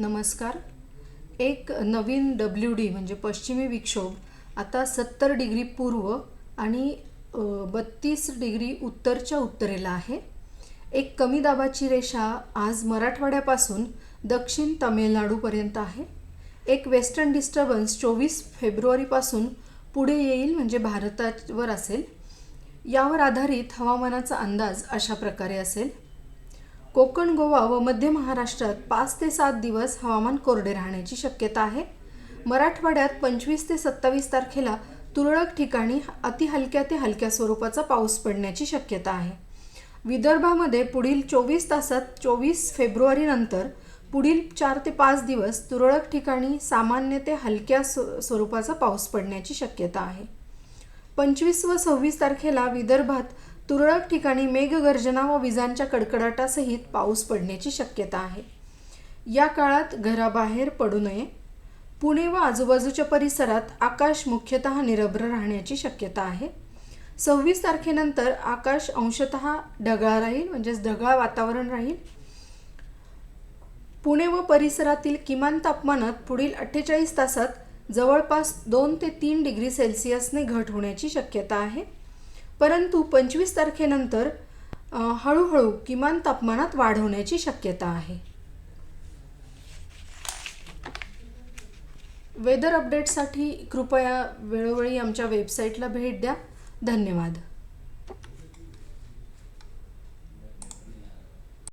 नमस्कार. एक नवीन W D म्हणजे पश्चिमी विक्षोभ आता सत्तर डिग्री पूर्व आणि बत्तीस डिग्री उत्तरच्या उत्तरेला आहे. एक कमी दाबाची रेषा आज मराठवाड्यापासून दक्षिण तामिळनाडूपर्यंत आहे. एक वेस्टर्न डिस्टर्बन्स चोवीस फेब्रुवारीपासून पुढे येईल म्हणजे भारतावर असेल. यावर आधारित हवामानाचा अंदाज अशा प्रकारे असेल. कोकण गोवा व मध्य महाराष्ट्रात पाच ते सात दिवस हवामान कोरडे राहण्याची शक्यता आहे. मराठवाड्यात पंचवीस ते सत्तावीस तारखेला तुरळक ठिकाणी अति हलक्या ते हलक्या स्वरूपाचा पाऊस पडण्याची शक्यता आहे. विदर्भामध्ये पुढील चोवीस तासात चोवीस फेब्रुवारीनंतर पुढील चार ते पाच दिवस तुरळक ठिकाणी सामान्य ते हलक्या स्व स्वरूपाचा पाऊस पडण्याची शक्यता आहे. पंचवीस व सव्वीस तारखेला विदर्भात तुरळक ठिकाणी मेघगर्जना व विजांच्या कडकडाटासहित पाऊस पडण्याची शक्यता आहे. या काळात घराबाहेर पडू नये. पुणे व आजूबाजूच्या परिसरात आकाश मुख्यतः निरभ्र राहण्याची शक्यता आहे. सव्वीस तारखेनंतर आकाश अंशतः ढगाळ राहील म्हणजेच ढगाळ वातावरण राहील. पुणे व परिसरातील किमान तापमानात पुढील अठ्ठेचाळीस तासात जवळपास दोन ते तीन डिग्री सेल्सिअसने घट होण्याची शक्यता आहे. परंतु पंचवीस तारखेनंतर हळूहळू किमान तापमानात वाढ होण्याची शक्यता आहे. वेदर अपडेटसाठी कृपया वेळोवेळी आमच्या वेबसाईटला भेट द्या. धन्यवाद.